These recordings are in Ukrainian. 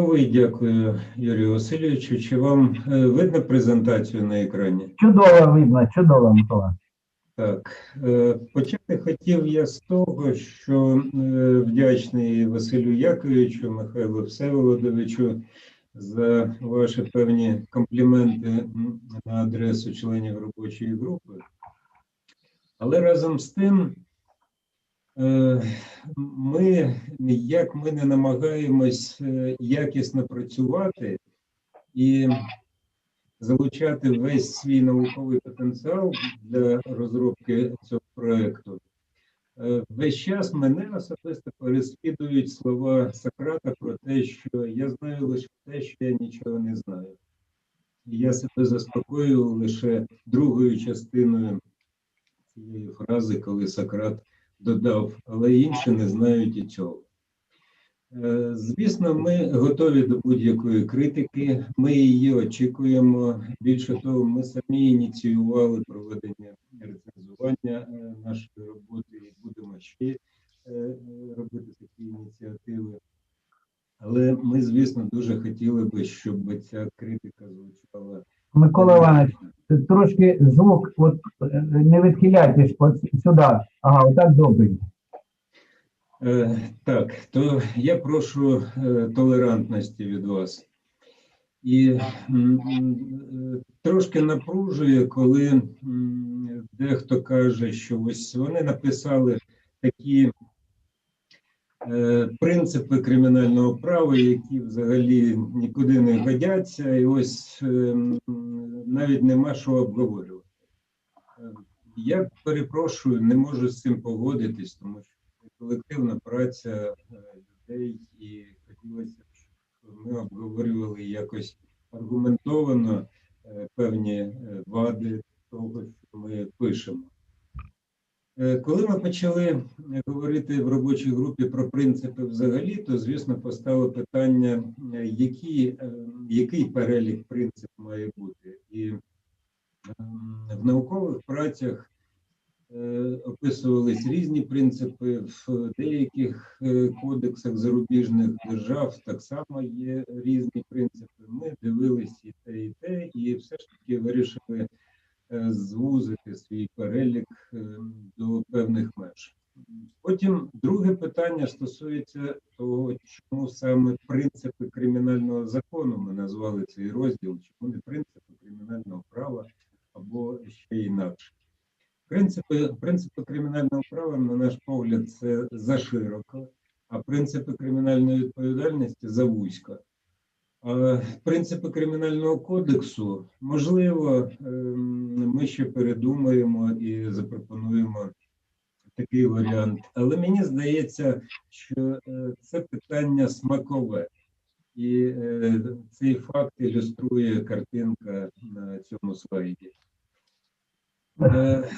Ой, дякую, Юрію Васильовичу. Чи вам е, видно презентацію на екрані? Чудово видно, чудово, Микола. Так, е, почати хотів я з того, що е, вдячний Василю Яковичу, Михайлу Всеволодовичу за ваші певні компліменти на адресу членів робочої групи. Але разом з тим, ми, як ми не намагаємось е, якісно працювати і залучати весь свій науковий потенціал для розробки цього проекту. Е, Весь час мене особисто переслідують слова Сократа про те, що я знаю лише те, що я нічого не знаю. Я себе заспокоюю лише другою частиною цієї фрази, коли Сократ додав, але інші не знають і цього. Е, Звісно, ми готові до будь-якої критики, ми її очікуємо. Більше того, ми самі ініціювали проведення рецензування е, нашої роботи і будемо ще е, робити такі ініціативи. Але ми, звісно, дуже хотіли би, щоб ця критика звучала. Микола Іванович, трошки звук, от е, не відхиляйтесь от сюди. Ага, отак добре. Е, Так, то я прошу е, толерантності від вас. І трошки напружує, коли дехто каже, що ось вони написали такі принципи кримінального права, які взагалі нікуди не годяться, і ось е, навіть нема що обговорювати. Е, Я перепрошую, не можу з цим погодитись, тому що це колективна праця е, людей, і хотілося б, щоб ми обговорювали якось аргументовано е, певні е, вади того, що ми пишемо. Е, Коли ми почали е, говорити в робочій групі про принципи взагалі, то звісно постало питання, е, які, який перелік принцип має бути. І ем, в наукових працях описувались різні принципи в деяких кодексах зарубіжних держав. Так само є різні принципи. Ми дивились і те, і те, і все ж таки вирішили звузити свій перелік е, до певних меж. Потім друге питання стосується того, чому саме принципи кримінального закону ми назвали цей розділ, чому не принципи кримінального права або ще інакше. Принципи, принципи кримінального права, на наш погляд, це зашироко, а принципи кримінальної відповідальності завузько. А принципи кримінального кодексу, можливо, ем, ми ще передумаємо і запропонуємо такий варіант. Але мені здається, що е, це питання смакове. І е, цей факт ілюструє картинка на цьому слайді. Е,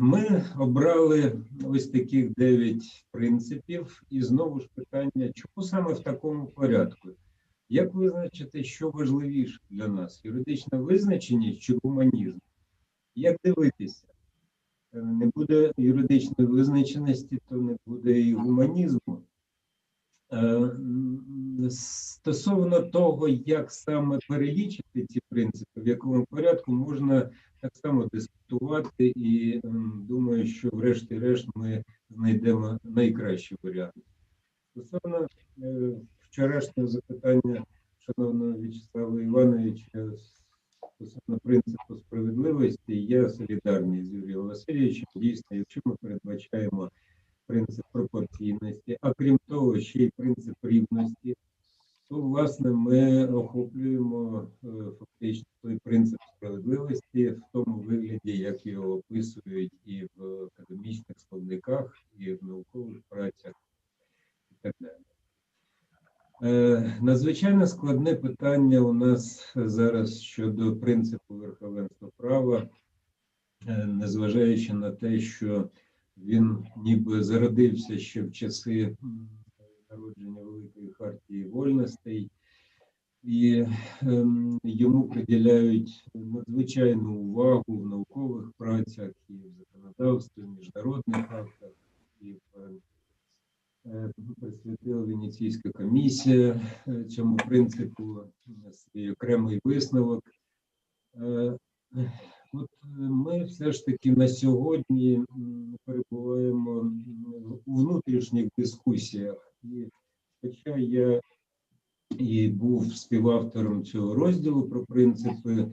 Ми обрали ось таких дев'ять принципів, і знову ж питання, чому саме в такому порядку? Як визначити, що важливіше для нас: юридична визначеність чи гуманізм? Як дивитися? Е, Не буде юридичної визначеності, то не буде і гуманізму. Е, Стосовно того, як саме перелічити ці принципи, в якому порядку можна так само дискутувати, і думаю, що врешті-решт ми знайдемо найкращий варіант. Стосовно е, вчорашнього запитання шановного В'ячеслава Івановича стосовно принципу справедливості, я солідарний з Юрієм Васильовичем. Дійсно, якщо ми передбачаємо принцип пропорційності, а крім того, ще й принцип рівності, то власне ми охоплюємо е, фактично той принцип справедливості в тому вигляді, як його описують і в академічних словниках, і в наукових працях, і так далі. Е, Надзвичайно складне питання у нас зараз щодо принципу верховенства права, е, незважаючи на те, що він ніби зародився ще в часи народження Великої хартії вольностей, і ем, йому приділяють надзвичайну увагу в наукових працях і в законодавстві, в міжнародних актах, і в е, е, присвятила Венеційська комісія е, цьому принципу е, свій окремий висновок. Е, От ми все ж таки на сьогодні перебуваємо у внутрішніх дискусіях. І хоча я і був співавтором цього розділу про принципи,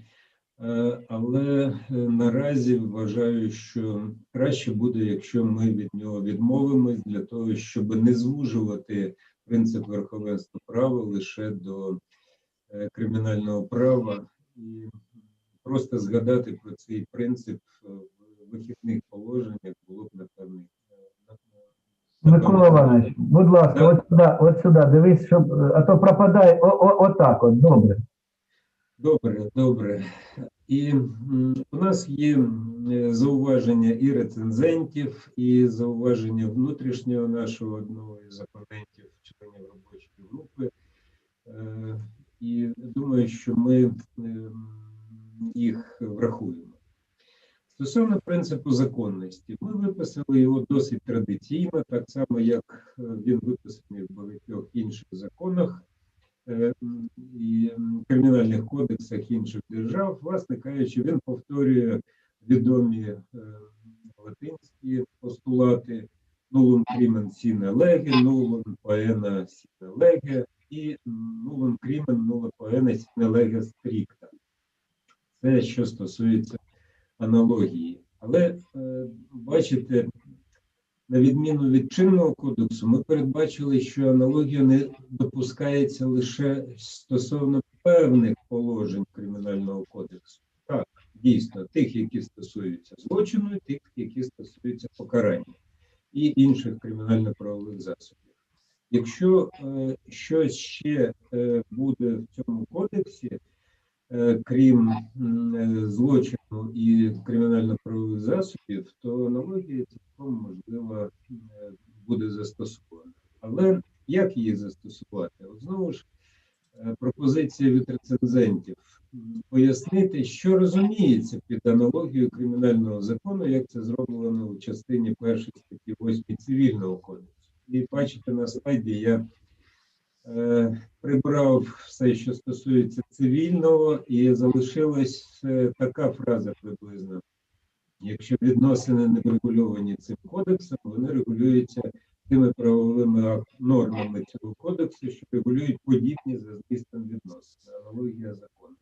але наразі вважаю, що краще буде, якщо ми від нього відмовимось для того, щоб не звужувати принцип верховенства права лише до е, кримінального права і просто згадати про цей принцип е, в вихідних положеннях було б напевне. е, Микола Іванович, будь ласка, Да. от сюди, от сюди, дивись, щоб, а то пропадає, о, о, отак от, добре. Добре, добре. І у нас є зауваження і рецензентів, і зауваження внутрішнього нашого одного із опонентів, членів робочої групи. Е, І думаю, що ми їх врахуємо. Стосовно принципу законності, ми виписали його досить традиційно, так само як е, він виписаний в багатьох інших законах і кримінальних кодексах інших держав, власне кажучи, він повторює відомі е, латинські постулати nullum crimen sine lege, nullum poena sine lege і nullum crimen nulla poena sine lege stricta. Це що стосується аналогії. Але е, бачите, на відміну від чинного кодексу, ми передбачили, що аналогія не допускається лише стосовно певних положень кримінального кодексу. Так, дійсно, тих, які стосуються злочину, і тих, які стосуються покарання і інших кримінально-правових засобів. Якщо е, щось ще е, буде в цьому кодексі, крім е, злочину і кримінально-правових засобів, то аналогія цілком можливо е, буде застосована. Але як її застосувати? От знову ж е, пропозиція від рецензентів пояснити, що розуміється під аналогією кримінального закону, як це зроблено у частині першої статті 8 цивільного кодексу. І бачите на слайді, я е, прибрав все, що стосується цивільного, і залишилась е, така фраза приблизно. Якщо відносини не врегульовані цим кодексом, вони регулюються тими правовими нормами цього кодексу, що регулюють подібні за змістом відносини. Аналогія закону.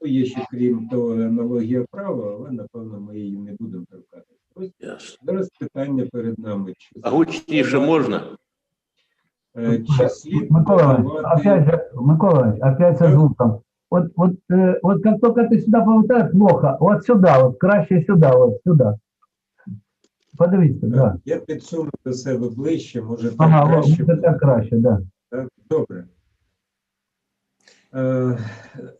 Ну, є ще крім того аналогія права, але напевно ми її не будемо торкати. Ось зараз питання перед нами. Чи А гучніше можна? Е, Чи слід Микола Иванович, подавати- опять же, Микола Иванович, опять со Да. звуком. Вот, вот, э, вот как только ты сюда повертаешь, плохо. Вот сюда, вот краще сюда, вот сюда. Подивіться, да. Я підсуну до себе ближче, може так Ага, вот, краще это буде. так краще, да. Так, добре. Е,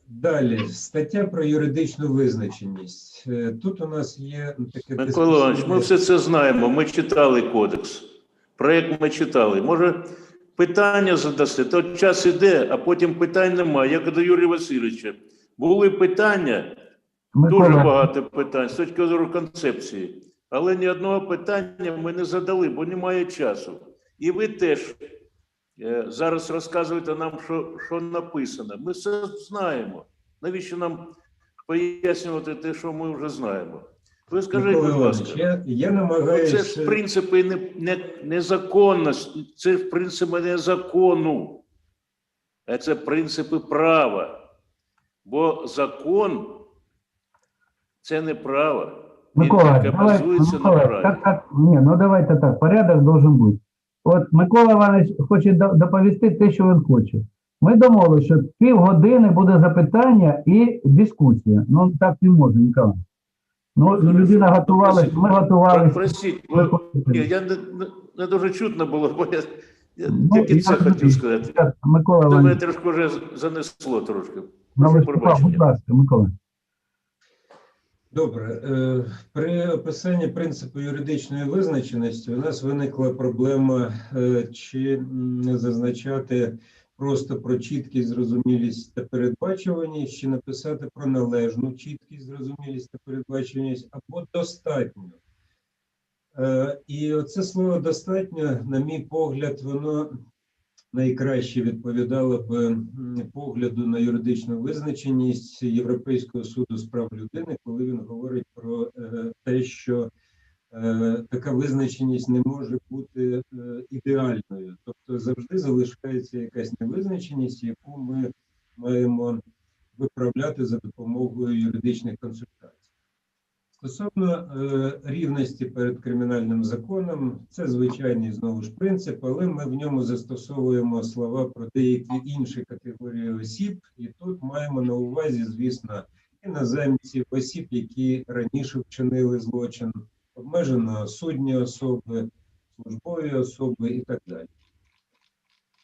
Далі, стаття про юридичну визначеність. Е, Тут у нас є таке Микола Іванович, ми дискусійне- все це знаємо. Ми читали кодекс. Проєкт ми читали. Може, питання задасте, то час іде, а потім питань немає. Як до Юрія Васильовича. Були питання, дуже Микола, багато питань з точки зору концепції. Але ні одного питання ми не задали, бо немає часу. І ви теж е, зараз розказуєте нам, що, що написано. Ми все знаємо. Навіщо нам пояснювати те, що ми вже знаємо? Ви скажіть, будь ласка, я, я намагаюся... це ж принципи не, не, незаконності, це ж принципи не закону, а це принципи права. Бо закон це не право. Микола, давай, на Микола, праві. так, так, не, ну давайте так, порядок должен бути. От Микола Іванович хоче доповісти те, що він хоче. Ми домовилися, що півгодини буде запитання і дискусія. Ну так не може, Микола. Ну, людина готувалася, ми готувалися. Простіть, я не, не, не дуже чутно було, бо я, я Ну, тільки я це хотів сказати. Микола Це мене трошки вже занесло трошки. Прошу пробачення. будь ласка, Микола. Добре. Е, При описанні принципу юридичної визначеності у нас виникла проблема, е, чи м, зазначати просто про чіткість, зрозумілість та передбачуваність, чи написати про належну чіткість, зрозумілість та передбачуваність, або достатньо. Е, І оце слово достатньо, на мій погляд, воно найкраще відповідало б погляду на юридичну визначеність Європейського суду з прав людини, коли він говорить про е, те, що така визначеність не може бути е, ідеальною, тобто завжди залишається якась невизначеність, яку ми маємо виправляти за допомогою юридичних консультацій. Стосовно е, рівності перед кримінальним законом, це звичайний знову ж принцип, але ми в ньому застосовуємо слова про деякі інші категорії осіб, і тут маємо на увазі, звісно, іноземців, осіб, які раніше вчинили злочин, обмежено судні особи, службові особи і так далі.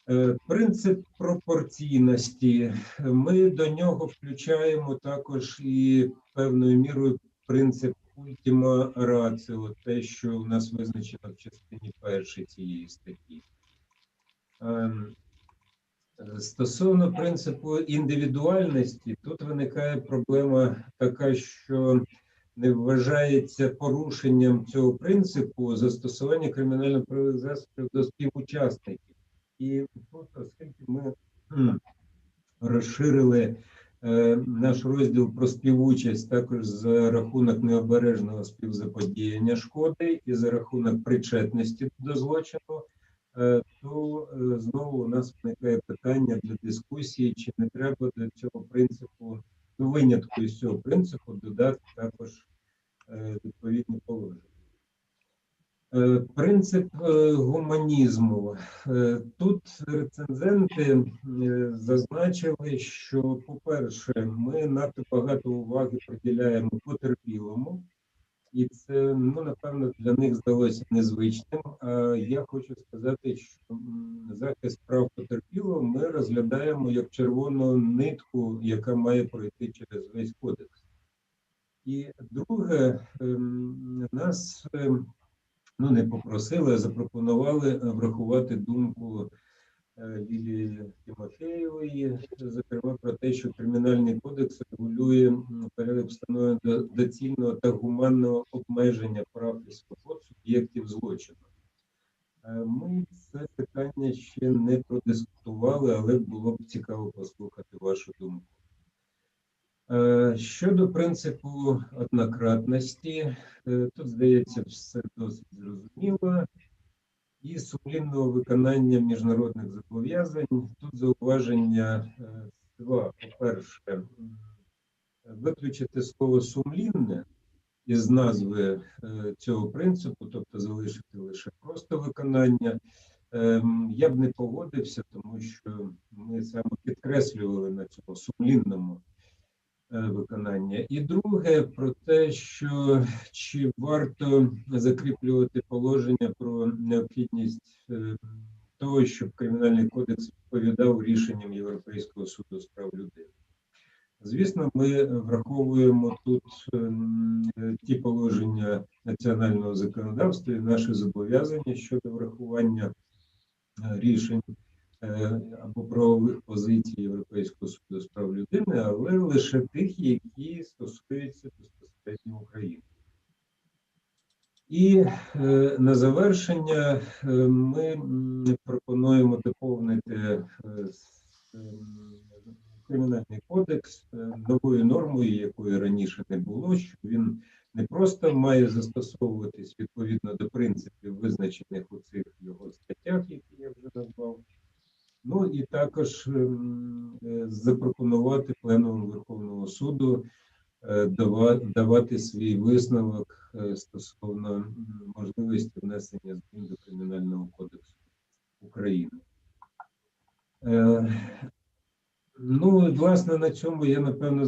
Е, Принцип пропорційності. Ми до нього включаємо також і певною мірою принцип ультима раціо, те, що у нас визначено в частині першої цієї статті. Ем, Стосовно принципу індивідуальності, тут виникає проблема така, що не вважається порушенням цього принципу застосування кримінально-правових засобів до співучасників. І тут, оскільки ми розширили е, наш розділ про співучасть також за рахунок необережного співзаподіяння шкоди і за рахунок причетності до злочину, е, то е, знову у нас виникає питання для дискусії, чи не треба до цього принципу, винятку із цього принципу додати також відповідні положення. Е, Принцип е, гуманізму. Е, Тут рецензенти е, зазначили, що, по-перше, ми надто багато уваги приділяємо потерпілому, і це, ну, напевно, для них здалося незвичним. А я хочу сказати, що захист прав потерпілого ми розглядаємо як червону нитку, яка має пройти через весь кодекс. І друге, ем, нас ем, ну не попросили, а запропонували е, врахувати думку е, Лілії Тимофеєвої, зокрема про те, що кримінальний кодекс регулює порядок встановлення до- доцільного та гуманного обмеження прав і свобод суб'єктів злочину. Е, Ми це питання ще не продискутували, але було б цікаво послухати вашу думку. Е, Щодо принципу однократності, е, тут здається все досить зрозуміло. І сумлінного виконання міжнародних зобов'язань. Тут зауваження е, два. По-перше, виключити слово сумлінне із назви цього принципу, тобто залишити лише просто виконання. Ем, Я б не погодився, тому що ми саме підкреслювали на цьому сумлінному виконання. І друге про те, що чи варто закріплювати положення про необхідність е, того, щоб кримінальний кодекс відповідав рішенням Європейського суду з прав людини. Звісно, ми враховуємо тут ем, е, ті положення національного законодавства і наші зобов'язання щодо врахування е, рішень е, або правових позицій Європейського суду з прав людини, але лише тих, які стосуються безпосередньо України. І е, на завершення е, ми пропонуємо доповнити е, ем, кримінальний кодекс е, новою нормою, якої раніше не було, що він не просто має застосовуватись відповідно до принципів, визначених у цих його статтях, які я вже назвав. Ну і також ем, е, запропонувати Пленуму Верховного суду е, давати свій висновок е, стосовно можливості внесення змін до Кримінального кодексу України. Ну, власне, на цьому я напевно